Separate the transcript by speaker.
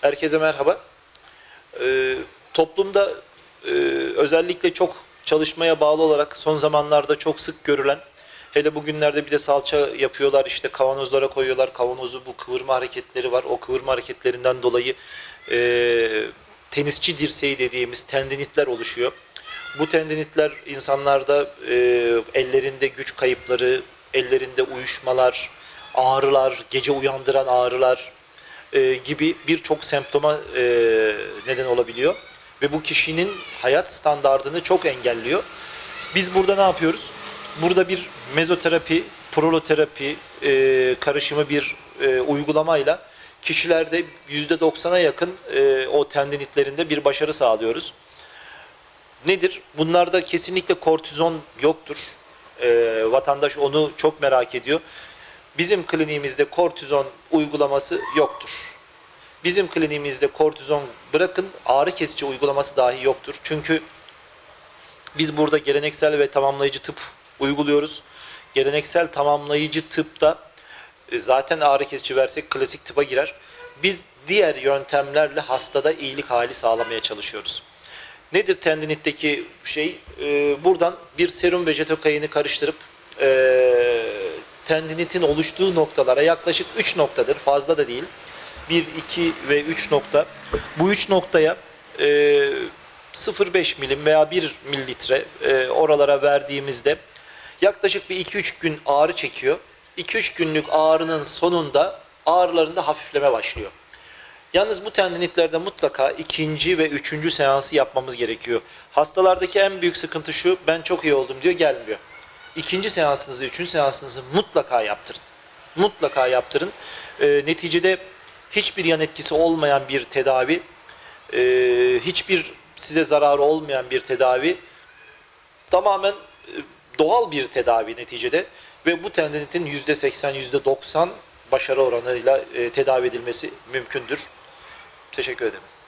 Speaker 1: Herkese merhaba. Ee, toplumda e, özellikle çok çalışmaya bağlı olarak son zamanlarda çok sık görülen, hele bugünlerde bir de salça yapıyorlar, işte kavanozlara koyuyorlar, kavanozu bu kıvırma hareketleri var. O kıvırma hareketlerinden dolayı e, tenisçi dirseği dediğimiz tendinitler oluşuyor. Bu tendinitler insanlarda e, ellerinde güç kayıpları, ellerinde uyuşmalar, ağrılar, gece uyandıran ağrılar, e, gibi birçok semptoma e, neden olabiliyor. Ve bu kişinin hayat standardını çok engelliyor. Biz burada ne yapıyoruz? Burada bir mezoterapi, proloterapi e, karışımı bir e, uygulamayla kişilerde %90'a yakın e, o tendinitlerinde bir başarı sağlıyoruz. Nedir? Bunlarda kesinlikle kortizon yoktur. E, vatandaş onu çok merak ediyor. Bizim kliniğimizde kortizon uygulaması yoktur. Bizim kliniğimizde kortizon bırakın ağrı kesici uygulaması dahi yoktur. Çünkü biz burada geleneksel ve tamamlayıcı tıp uyguluyoruz. Geleneksel tamamlayıcı tıpta e, zaten ağrı kesici versek klasik tıpa girer. Biz diğer yöntemlerle hastada iyilik hali sağlamaya çalışıyoruz. Nedir tendinitteki şey? Ee, buradan bir serum ve jetokayini karıştırıp ee, tendinitin oluştuğu noktalara yaklaşık 3 noktadır. Fazla da değil. 1, 2 ve 3 nokta. Bu 3 noktaya ee, 0,5 milim veya 1 mililitre ee, oralara verdiğimizde yaklaşık bir 2-3 gün ağrı çekiyor. 2-3 günlük ağrının sonunda ağrılarında hafifleme başlıyor. Yalnız bu tendinitlerde mutlaka ikinci ve üçüncü seansı yapmamız gerekiyor. Hastalardaki en büyük sıkıntı şu, ben çok iyi oldum diyor, gelmiyor. İkinci seansınızı, üçüncü seansınızı mutlaka yaptırın. Mutlaka yaptırın. Ee, neticede hiçbir yan etkisi olmayan bir tedavi, e, hiçbir size zararı olmayan bir tedavi, tamamen e, doğal bir tedavi neticede ve bu tendinitin %80, %90 başarı oranıyla e, tedavi edilmesi mümkündür. Teşekkür ederim.